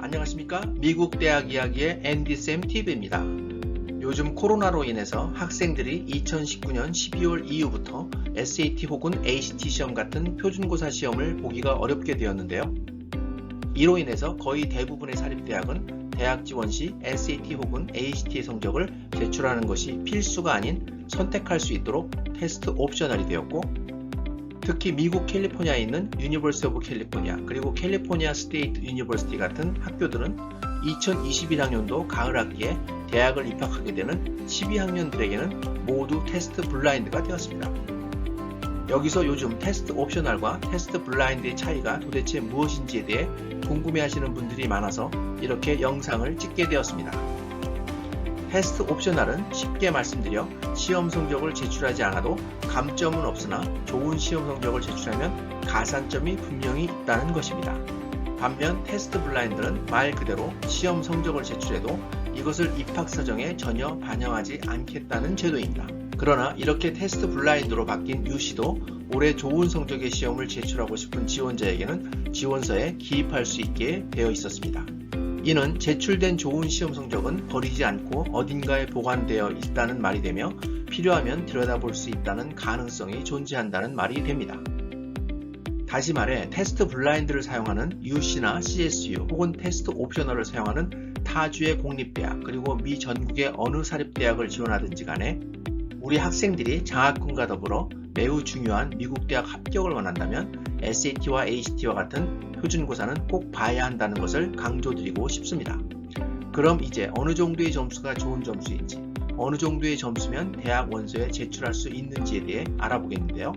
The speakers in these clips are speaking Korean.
안녕하십니까? 미국 대학 이야기의 앤디쌤 TV입니다. 요즘 코로나로 인해서 학생들이 2019년 12월 이후부터 SAT 혹은 ACT 시험 같은 표준고사 시험을 보기가 어렵게 되었는데요. 이로 인해서 거의 대부분의 사립대학은 대학 지원 시 SAT 혹은 ACT의 성적을 제출하는 것이 필수가 아닌 선택할 수 있도록 테스트 옵셔널이 되었고 특히 미국 캘리포니아에 있는 유니버시티 오브 캘리포니아 그리고 캘리포니아 스테이트 유니버시티 같은 학교들은 2021학년도 가을 학기에 대학을 입학하게 되는 12학년들에게는 모두 테스트 블라인드가 되었습니다. 여기서 요즘 테스트 옵셔널과 테스트 블라인드의 차이가 도대체 무엇인지에 대해 궁금해하시는 분들이 많아서 이렇게 영상을 찍게 되었습니다. 테스트 옵셔널은 쉽게 말씀드려 시험 성적을 제출하지 않아도 감점은 없으나 좋은 시험 성적을 제출하면 가산점이 분명히 있다는 것입니다. 반면 테스트 블라인드는 말 그대로 시험 성적을 제출해도 이것을 입학 사정에 전혀 반영하지 않겠다는 제도입니다. 그러나 이렇게 테스트 블라인드로 바뀐 유시도 올해 좋은 성적의 시험을 제출하고 싶은 지원자에게는 지원서에 기입할 수 있게 되어 있었습니다. 이는 제출된 좋은 시험 성적은 버리지 않고 어딘가에 보관되어 있다는 말이 되며 필요하면 들여다볼 수 있다는 가능성이 존재한다는 말이 됩니다. 다시 말해 테스트 블라인드를 사용하는 UC나 CSU 혹은 테스트 옵셔널을 사용하는 타주의 공립대학 그리고 미 전국의 어느 사립대학을 지원하든지 간에 우리 학생들이 장학금과 더불어 매우 중요한 미국 대학 합격을 원한다면 SAT와 ACT와 같은 표준고사는 꼭 봐야 한다는 것을 강조드리고 싶습니다. 그럼 이제 어느 정도의 점수가 좋은 점수인지, 어느 정도의 점수면 대학 원서에 제출할 수 있는지에 대해 알아보겠는데요.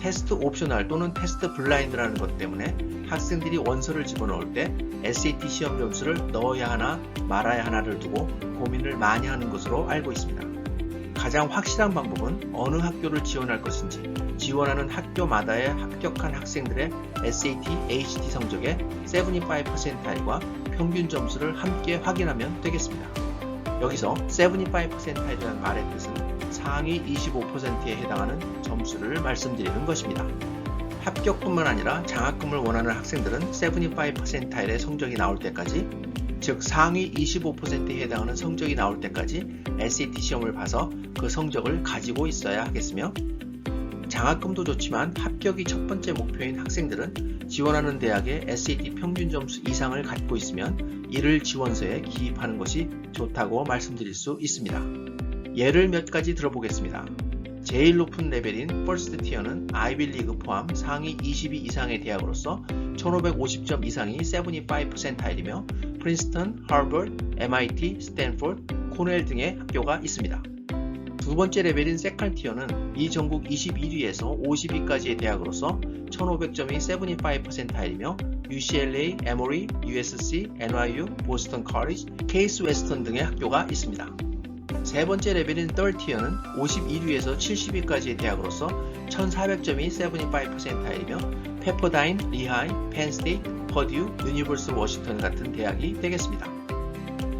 테스트 옵셔널 또는 테스트 블라인드라는 것 때문에 학생들이 원서를 집어넣을 때 SAT 시험 점수를 넣어야 하나 말아야 하나를 두고 고민을 많이 하는 것으로 알고 있습니다. 가장 확실한 방법은 어느 학교를 지원할 것인지 지원하는 학교마다의 합격한 학생들의 SAT, ACT 성적의 75%과 평균 점수를 함께 확인하면 되겠습니다. 여기서 75%이라는 말의 뜻은 상위 25%에 해당하는 점수를 말씀드리는 것입니다. 합격뿐만 아니라 장학금을 원하는 학생들은 75%의 성적이 나올 때까지 즉 상위 25%에 해당하는 성적이 나올 때까지 SAT 시험을 봐서 그 성적을 가지고 있어야 하겠으며 장학금도 좋지만 합격이 첫 번째 목표인 학생들은 지원하는 대학의 SAT 평균 점수 이상을 갖고 있으면 이를 지원서에 기입하는 것이 좋다고 말씀드릴 수 있습니다. 예를 몇 가지 들어보겠습니다. 제일 높은 레벨인 퍼스트 티어는 아이빌리그 포함 상위 22 이상의 대학으로서 1550점 이상이 75%이며 프린스턴, 하버드, MIT, 스탠포드, 코넬 등의 학교가 있습니다. 두 번째 레벨인 세컨 티어는 미 전국 21위에서 50위까지의 대학으로서 1500점이 75%이며 UCLA, Emory, USC, NYU, 보스턴 커리지, 케이스 웨스턴 등의 학교가 있습니다. 세 번째 레벨인 3티어는 51위에서 70위까지의 대학으로서 1400점이 75%이며 페퍼다인, 리하이, 펜스테이트, 퍼듀, 유니버스 워싱턴 같은 대학이 되겠습니다.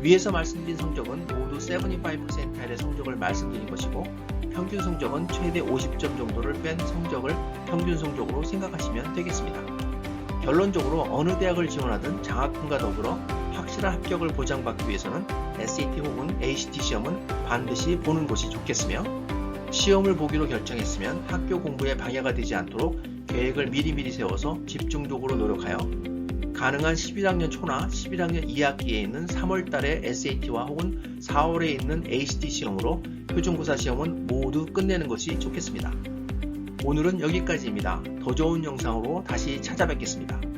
위에서 말씀드린 성적은 모두 75%의 성적을 말씀드린 것이고 평균 성적은 최대 50점 정도를 뺀 성적을 평균 성적으로 생각하시면 되겠습니다. 결론적으로 어느 대학을 지원하든 장학금과 더불어 확실한 합격을 보장받기 위해서는 SAT 혹은 ACT 시험은 반드시 보는 것이 좋겠으며 시험을 보기로 결정했으면 학교 공부에 방해가 되지 않도록 계획을 미리미리 세워서 집중적으로 노력하여 가능한 11학년 초나 11학년 2학기에 있는 3월 달에 SAT와 혹은 4월에 있는 ACT 시험으로 표준고사 시험은 모두 끝내는 것이 좋겠습니다. 오늘은 여기까지입니다. 더 좋은 영상으로 다시 찾아뵙겠습니다.